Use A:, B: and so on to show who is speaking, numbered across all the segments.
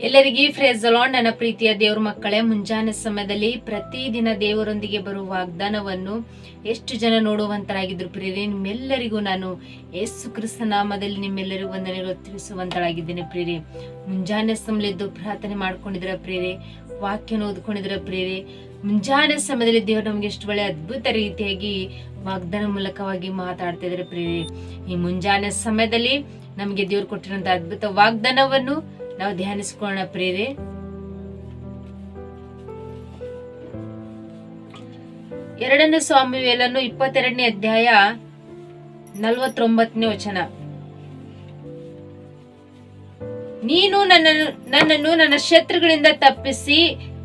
A: ಎಲ್ಲರಿಗೂ ಅಲಾನ್ ನನ್ನ ಪ್ರೀತಿಯ ದೇವ್ರ ಮಕ್ಕಳೇ, ಮುಂಜಾನೆ ಸಮಯದಲ್ಲಿ ಪ್ರತಿದಿನ ದೇವರೊಂದಿಗೆ ಬರುವ ವಾಗ್ದಾನವನ್ನು ಎಷ್ಟು ಜನ ನೋಡುವಂತರಾಗಿದ್ರು ಪ್ರೀತಿ ನಿಮ್ಮೆಲ್ಲರಿಗೂ ನಾನು ಯೇಸು ಕ್ರಿಸ್ತ ನಾಮದಲ್ಲಿ ನಿಮ್ಮೆಲ್ಲರಿಗೂ ಒಂದನೆಗಳು ತಿಳಿಸುವಂತಳಾಗಿದ್ದೇನೆ ಪ್ರೀತಿ ಮುಂಜಾನೆ ಸಮಯದ್ದು ಪ್ರಾರ್ಥನೆ ಮಾಡ್ಕೊಂಡಿದ್ರ ಪ್ರೇರೆ ವಾಕ್ಯನ ಓದ್ಕೊಂಡಿದ್ರ ಪ್ರಿಯರೇ? ಮುಂಜಾನೆ ಸಮಯದಲ್ಲಿ ದೇವರು ನಮ್ಗೆ ಎಷ್ಟು ಒಳ್ಳೆ ಅದ್ಭುತ ರೀತಿಯಾಗಿ ವಾಗ್ದಾನ ಮೂಲಕವಾಗಿ ಮಾತಾಡ್ತಾ ಇದ್ದಾರೆ ಪ್ರೇರಿ ಈ ಮುಂಜಾನೆ ಸಮಯದಲ್ಲಿ ನಮಗೆ ದೇವ್ರು ಕೊಟ್ಟಿರುವಂತ ಅದ್ಭುತ ವಾಗ್ದಾನವನ್ನು ನಾವು ಧ್ಯಾನಿಸ್ಕೊಳ್ಳೋಣ ಪ್ರೇರೆ ಎರಡನೇ ಸ್ವಾಮಿ ವೇಲನ್ನು ಇಪ್ಪತ್ತೆರಡನೇ ಅಧ್ಯಾಯ ನಲವತ್ತೊಂಬತ್ತನೇ ವಚನ. ನೀನು ನನ್ನನ್ನು ನನ್ನನ್ನು ನನ್ನ ಶತ್ರುಗಳಿಂದ ತಪ್ಪಿಸಿ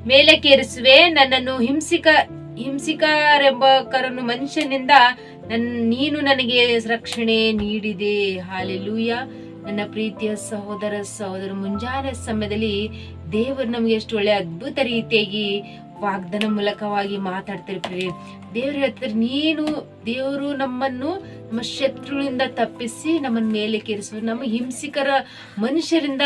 A: ಮೇಲಕ್ಕೇರಿಸುವೆ. ನನ್ನನ್ನು ಹಿಂಸಿಕ, ಹಿಂಸಿಕರೆಂಬಕರನ್ನು ಮನುಷ್ಯನಿಂದ ನನ್, ನೀನು ನನಗೆ ರಕ್ಷಣೆ ನೀಡಿದೆ. ಹಾಲೆಲೂಯ. ನನ್ನ ಪ್ರೀತಿಯ ಸಹೋದರ ಸಹೋದರ, ಮುಂಜಾನೆ ಸಮಯದಲ್ಲಿ ದೇವರು ನಮಗೆ ಎಷ್ಟು ಒಳ್ಳೆ ಅದ್ಭುತ ರೀತಿಯಾಗಿ ವಾಗ್ದಾನ ಮೂಲಕವಾಗಿ ಮಾತಾಡ್ತಿರ್ತೀರಿ. ದೇವ್ರು ಹೇಳ್ತಾರೆ ನೀನು, ದೇವರು ನಮ್ಮನ್ನು ನಮ್ಮ ಶತ್ರುಗಳಿಂದ ತಪ್ಪಿಸಿ ನಮ್ಮನ್ನ ಮೇಲೆ ಕೇರಿಸುವ ನಮ್ಮ ಹಿಂಸಿಕರ ಮನುಷ್ಯರಿಂದ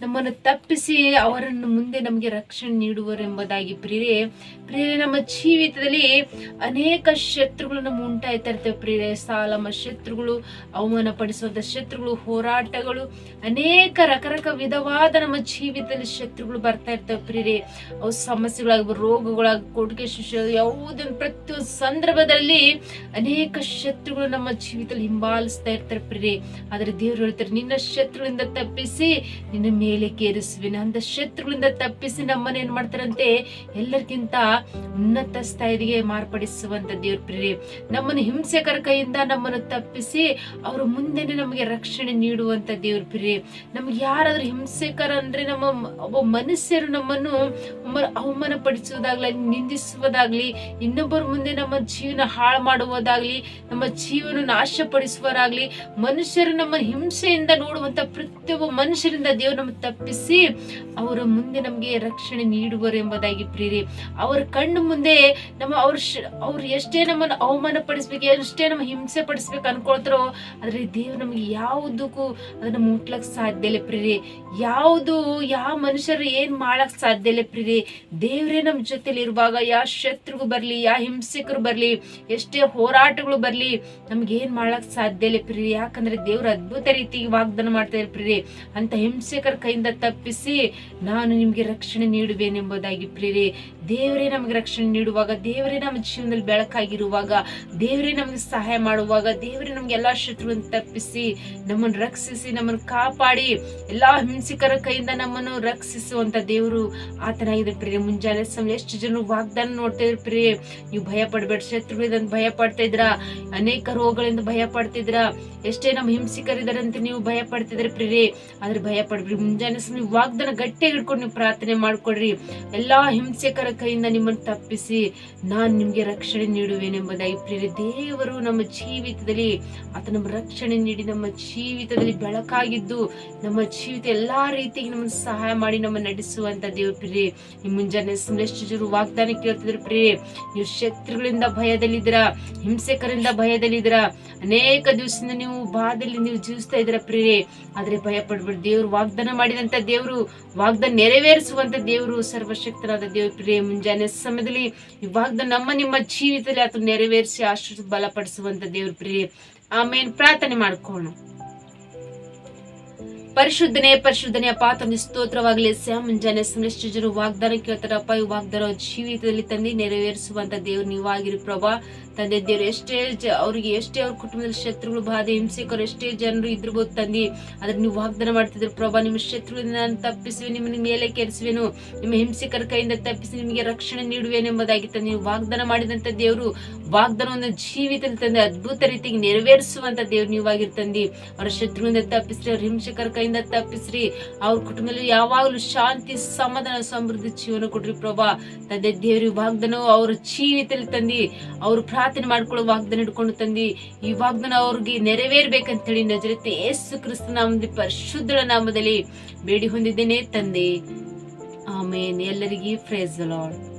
A: ನಮ್ಮನ್ನು ತಪ್ಪಿಸಿ ಅವರನ್ನು ಮುಂದೆ ನಮಗೆ ರಕ್ಷಣೆ ನೀಡುವರೆಂಬುದಾಗಿ ಪ್ರಿಯರೇ ಪ್ರಿಯರೇ, ನಮ್ಮ ಜೀವಿತದಲ್ಲಿ ಅನೇಕ ಶತ್ರುಗಳು ನಮ್ಮ ಉಂಟಾಯ್ತಾ ಇರ್ತವೆ ಪ್ರಿಯರೇ. ಸಾಲ, ನಮ್ಮ ಶತ್ರುಗಳು ಅವಮಾನ ಪಡಿಸುವಂಥ ಶತ್ರುಗಳು, ಹೋರಾಟಗಳು, ಅನೇಕ ರಕರಕ ವಿಧವಾದ ನಮ್ಮ ಜೀವಿತದಲ್ಲಿ ಶತ್ರುಗಳು ಬರ್ತಾ ಇರ್ತವೆ ಪ್ರಿಯರೇ. ಅವು ಸಮಸ್ಯೆಗಳಾಗಿ ರೋಗಗಳಾಗಿ ಕೊಡುಗೆ ಶಿಶು ಯಾವುದೊಂದು ಪ್ರತಿಯೊಂದು ಸಂದರ್ಭದಲ್ಲಿ ಅನೇಕ ಶತ್ರುಗಳು ನಮ್ಮ ಜೀವಿತದಲ್ಲಿ ಹಿಂಬಾಲಿಸ್ತಾ ಇರ್ತಾರೆ ಪ್ರಿಯರೇ ಆದ್ರೆ ದೇವ್ರು ಹೇಳ್ತಾರೆ, ನಿನ್ನ ಶತ್ರುಗಳಿಂದ ತಪ್ಪಿಸಿ, ನಿನ್ನ ಮೇಲೆ ಕೇರಿಸುವಿನ. ಅಂತ ಶತ್ರುಗಳಿಂದ ತಪ್ಪಿಸಿ ನಮ್ಮನ್ನ ಏನ್ ಮಾಡ್ತಾರಂತೆ? ಎಲ್ಲರಿಗಿಂತ ಉನ್ನತ ಸ್ಥಾಯಿಗೆ ಮಾರ್ಪಡಿಸುವಂತ ದೇವ್ರ ಪ್ರಿಯರೇ. ನಮ್ಮನ್ನು ಹಿಂಸೆಕರ ಕೈಯಿಂದ ನಮ್ಮನ್ನು ತಪ್ಪಿಸಿ, ಅವರ ಮುಂದೆನೆ ನಮಗೆ ರಕ್ಷಣೆ ನೀಡುವಂತ ದೇವ್ರ ಪ್ರಿಯರೇ. ನಮ್ಗೆ ಯಾರಾದ್ರೂ ಹಿಂಸೆಕರ ಅಂದ್ರೆ ನಮ್ಮ ಒಬ್ಬ ಮನುಷ್ಯರು ನಮ್ಮನ್ನು ಅವಮಾನ ಪಡಿಸುವುದಾಗ್ಲಿ ನಿಂದಿಸುವುದಾಗ್ಲಿ, ಇನ್ನೊಬ್ಬರ ಮುಂದೆ ನಮ್ಮ ಜೀವನ ಹಾಳು ಮಾಡುವುದಾಗ್ಲಿ, ನಮ್ಮ ಜೀವನ ನಾಶಪಡಿಸುವರಾಗ್ಲಿ ಮನುಷ್ಯರು ನಮ್ಮ ಹಿಂಸೆಯಿಂದ ನೋಡುವಂತ ಪ್ರತಿಯೊಬ್ಬ ಮನುಷ್ಯರಿಂದ ದೇವರು ನಮ್ಮ ತಪ್ಪಿಸಿ ಅವರ ಮುಂದೆ ನಮಗೆ ರಕ್ಷಣೆ ನೀಡುವರು ಎಂಬುದಾಗಿ ಪ್ರೀರಿ ಅವರ ಕಣ್ಣು ಮುಂದೆ ನಮ್ಮ ಅವ್ರ ಅವ್ರು ಎಷ್ಟೇ ನಮ್ಮನ್ನು ಅವಮಾನ ಪಡಿಸ್ಬೇಕು ಎಷ್ಟೇ ನಮ್ಮ ಹಿಂಸೆ ಪಡಿಸ್ಬೇಕು ಅನ್ಕೊಳ್ತಾರೋ, ಆದ್ರೆ ದೇವ್ರು ನಮ್ಗೆ ಯಾವುದಕ್ಕೂ ಅದನ್ನ ಮುಟ್ಲಕ್ ಸಾಧ್ಯ ಇಲ್ಲ ಪ್ರೀರಿ ಯಾವುದು, ಯಾವ ಮನುಷ್ಯರು ಏನ್ ಮಾಡಕ್ ಸಾಧ್ಯ ಇಲ್ಲ ಪ್ರೀರಿ ದೇವ್ರೇ ನಮ್ ಜೊತೆಲಿ ಇರುವಾಗ ಯಾವ ಶತ್ರುಗೂ ಬರ್ಲಿ ಯಾವ ಹಿಂಸಕರು ಬರ್ಲಿ, ಎಷ್ಟೇ ಹೋರಾಟಗಳು ಬರ್ಲಿ, ನಮ್ಗೆ ಏನ್ ಮಾಡ್ಲಕ್ ಸಾಧ್ಯ ಇಲ್ಲ ಪ್ರೀರಿ ಯಾಕಂದ್ರೆ ದೇವ್ರ ಅದ್ಭುತ ರೀತಿಗೆ ವಾಗ್ದಾನ ಮಾಡ್ತಾ ಇದ್ದಾರೆ ಪ್ರಿಯರಿ ಅಂತ ಹಿಂಸಕರ ಕೈಯಿಂದ ತಪ್ಪಿಸಿ ನಾನು ನಿಮ್ಗೆ ರಕ್ಷಣೆ ನೀಡುವೆನೆಂಬುದಾಗಿ ಪ್ರಿಯರಿ ದೇವರೇ ನಮಗೆ ರಕ್ಷಣೆ ನೀಡುವಾಗ, ದೇವರೇ ನಮ್ಮ ಜೀವನದಲ್ಲಿ ಬೆಳಕಾಗಿರುವಾಗ, ದೇವರೇ ನಮಗೆ ಸಹಾಯ ಮಾಡುವಾಗ, ದೇವರೇ ನಮ್ಗೆ ಎಲ್ಲಾ ಶತ್ರುವನ್ನು ತಪ್ಪಿಸಿ ನಮ್ಮನ್ನು ರಕ್ಷಿಸಿ, ನಮ್ಮನ್ನು ಕಾಪಾಡಿ, ಎಲ್ಲಾ ಹಿಂಸಕರ ಕೈಯಿಂದ ನಮ್ಮನ್ನು ರಕ್ಷಿಸುವಂತ ದೇವರು ಆತನಾಗಿದೆ ಪ್ರಿಯ. ಮುಂಜಾನೆ ಸಮಯ ಎಷ್ಟು ಜನ ವಾಗ್ದಾನ ನೋಡ್ತಾ ಇದ್ರು ಪ್ರಿಯ. ನೀವು ಭಯ ಪಡ್ಬೇಡ ಶತ್ರುಗಳಿಂದ ಭಯ ಪಡ್ತಾ ಇದ್ರ ಅನೇಕ ರೋಗಗಳಿಂದ ಭಯ ಪಡ್ತಿದ್ರ ಎಷ್ಟೇ ನಮ್ಮ ಹಿಂಸೆಕರಿದಾರೆ ಅಂತ ನೀವು ಭಯ ಪಡ್ತಿದ್ರೆ ಪ್ರೀರಿ ಆದ್ರೆ ಭಯ ಪಡ್ಬಿಡಿ ಮುಂಜಾನೆ ನೀವು ವಾಗ್ದಾನ ಗಟ್ಟಿಯಾಗಿ ಹಿಡ್ಕೊಂಡು ನೀವು ಪ್ರಾರ್ಥನೆ ಮಾಡ್ಕೊಡ್ರಿ. ಎಲ್ಲಾ ಹಿಂಸೆಕರ ಕೈಯಿಂದ ನಿಮ್ಮನ್ನು ತಪ್ಪಿಸಿ ನಾನು ನಿಮ್ಗೆ ರಕ್ಷಣೆ ನೀಡುವೇನೆಂಬುದಾಗಿ ಪ್ರೀರಿ ದೇವರು ನಮ್ಮ ಜೀವಿತದಲ್ಲಿ ಆತ ನಮ್ಮ ರಕ್ಷಣೆ ನೀಡಿ ನಮ್ಮ ಜೀವಿತದಲ್ಲಿ ಬೆಳಕಾಗಿದ್ದು ನಮ್ಮ ಜೀವಿತ ಎಲ್ಲಾ ರೀತಿಗೆ ನಮ್ಮನ್ನು ಸಹಾಯ ಮಾಡಿ ನಮ್ಮ ನಡೆಸುವಂತ ದೇವ್ರ ಪ್ರೀರಿ ನಿಮ್ ಮುಂಜಾನೆ ಎಷ್ಟು ಜನರು ವಾಗ್ದಾನ ಕೇಳ್ತಿದ್ರು ಪ್ರೀರಿ ನೀವು ಶತ್ರುಗಳಿಂದ ಭಯದಲ್ಲಿದ್ದೀರಾ? ಹಿಂಸೆಕರಿಂದ ಭಯದಲ್ಲಿದ್ದೀರಾ? ಅನೇಕ ದಿವಸದಿಂದ ನೀವು ಬಾಧಲ್ಲಿ ನೀವು ಜೀವಿಸ್ತಾ ಇದ್ರ ಪ್ರಿಯೆ ಆದ್ರೆ ಭಯ ಪಡ್ಬೇಡಿ ದೇವ್ರು ವಾಗ್ದಾನ ಮಾಡಿದಂತ ದೇವರು, ವಾಗ್ದಾನ ನೆರವೇರಿಸುವಂತ ದೇವರು, ಸರ್ವಶಕ್ತನಾದ ದೇವ್ರ ಪ್ರಿಯೆ ಮುಂಜಾನೆ ಸಮಯದಲ್ಲಿ ಈ ವಾಗ್ದಾನ ನಮ್ಮ ನಿಮ್ಮ ಜೀವಿತದಲ್ಲಿ ಅಥವಾ ನೆರವೇರಿಸಿ ಅಷ್ಟು ಬಲಪಡಿಸುವಂಥ ದೇವ್ರ ಪ್ರಿಯೆ ಆಮೇಲೆ ಪ್ರಾರ್ಥನೆ ಮಾಡ್ಕೋಣ ಪರಿಶುದ್ಧನೆ, ಪರಿಶುದ್ಧನೇ ಪಾತ ಸ್ತೋತ್ರವಾಗಲಿ. ಸ್ಯ ಮುಂಜಾನೆ ಎಷ್ಟು ಜನರು ವಾಗ್ದಾನ ಕೇಳ್ತಾರಪ್ಪ ಈ ವಾಗ್ದಾನ ಜೀವಿತದಲ್ಲಿ ತಂದೆ ನೆರವೇರಿಸುವಂತ ದೇವ್ರು ನೀವಾಗಿರಿ ಪ್ರಭಾ. ತಂದೆ ದೇವ್ರು, ಎಷ್ಟೇ ಅವರಿಗೆ ಎಷ್ಟೇ ಅವ್ರ ಕುಟುಂಬದಲ್ಲಿ ಶತ್ರುಗಳು, ಬಾಧೆ, ಹಿಂಸೆಕರು, ಎಷ್ಟೇ ಜನರು ಇದ್ರಬಹುದು ತಂದೆ ಅದ್ರ ನೀವು ವಾಗ್ದಾನ ಮಾಡ್ತಿದ್ರು ಪ್ರಭಾ. ನಿಮ್ಮ ಶತ್ರುವಿನ ತಪ್ಪಿಸುವೆ, ನಿಮ್ಮನ್ನು ಮೇಲೆ ಕೆರೆಸುವೆನು. ನಿಮ್ಮ ಹಿಂಸೆಕರ ಕೈಯಿಂದ ತಪ್ಪಿಸಿ ನಿಮಗೆ ರಕ್ಷಣೆ ನೀಡುವೇನೆಂಬುದಾಗಿ ತಂದೆ, ನೀವು ವಾಗ್ದಾನ ಮಾಡಿದಂತ ದೇವರು, ವಾಗ್ದಾನವನ್ನು ಜೀವಿತದಲ್ಲಿ ತಂದೆ ಅದ್ಭುತ ರೀತಿಗೆ ನೆರವೇರಿಸುವಂತ ದೇವ್ರು ನೀವಾಗಿರ್ತಂದಿ ಅವರ ಶತ್ರುಗಳಿಂದ ತಪ್ಪಿಸಿ ಅವ್ರ ಹಿಂಸೆಕರ ಕೈಯಿಂದ ತಪ್ಪಿಸ್ರಿ. ಅವ್ರ ಕುಟುಂಬದಲ್ಲಿ ಯಾವಾಗಲೂ ಶಾಂತಿ, ಸಮಾಧಾನ, ಸಮೃದ್ಧಿ ಜೀವನ ಕೊಡ್ರಿ ಪ್ರಭಾ. ತಂದೆ, ದೇವ್ರಿ ವಾಗ್ದನ ಅವ್ರ ಜೀವಿತದಲ್ಲಿ ತಂದಿ, ಅವ್ರು ಪ್ರಾರ್ಥನೆ ಮಾಡ್ಕೊಳ್ಳೋ ವಾಗ್ದಾನ ಇಟ್ಕೊಂಡು ತಂದಿ, ಈ ವಾಗ್ದಾನ ಅವ್ರಿಗೆ ನೆರವೇರ್ಬೇಕಂತೇಳಿ ನಜರತೆ ಯೇಸು ಕ್ರಿಸ್ತ ನಾಮದಲ್ಲಿ ಪರಿಶುದ್ಧಳ ನಾಮದಲ್ಲಿ ಬೇಡಿ ಹೊಂದಿದ್ದೇನೆ ತಂದೆ. ಆಮೇನ್. ಎಲ್ಲರಿಗೂ ಫ್ರೇಜ್ ಲಾರ್ಡ್